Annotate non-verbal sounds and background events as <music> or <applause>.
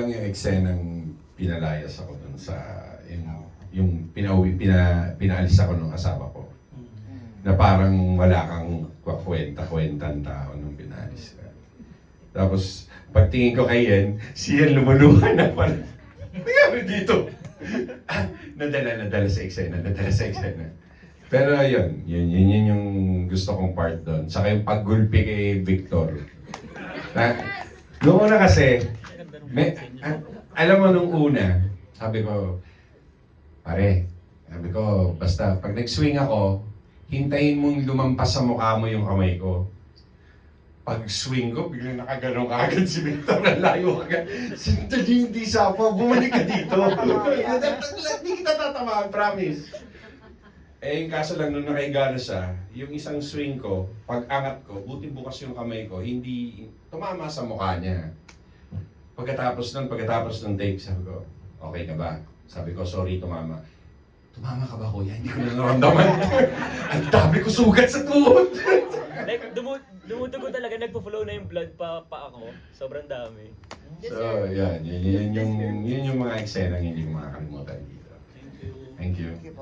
Yung eksenang pinalayas ako dun sa yung, yung pinauwi, pina, pinaalis ako ng asawa ko. Na parang wala kang kwenta-kwentan tao nung pinalis ka. Tapos, pagtingin ko kay Yen, si Yen lumuluhan na pala. Nangyari dito. Ah, <laughs> nadala, nadala sa eksena, nadala sa eksena. Pero yun, yun, yun, yun yung gusto kong part doon. Saka yung paggulpi kay Victor. Na, noong una kasi, may, a- alam mo nung una, sabi ko, pare, sabi ko, basta pag nag-swing ako, hintayin mong lumampas sa mukha mo yung kamay ko. Pag swing ko, biglang nakaganong ka agad si Victor, ang layo agad. Sintali, hindi sa pa, bumalik ka dito. Hindi kita tatamaan, promise. Eh, yung kaso lang, nung nakahiga na siya, yung isang swing ko, pag angat ko, buti bukas yung kamay ko, hindi, tumama sa mukha niya. Pagkatapos nun, pagkatapos ng take, sabi ko, okay ka ba? Sabi ko, sorry, tumama. Tumama ka ba, kuya? Hindi ko na naramdaman. <laughs> Ang dami ko sugat sa tuhod. <laughs> Like, dumu dumudugo talaga, nagpo-flow na yung blood pa, pa ako. Sobrang dami. so, yan. Yun, yun, yung, yun yung mga eksenang hindi ko makakalimutan dito. Thank you.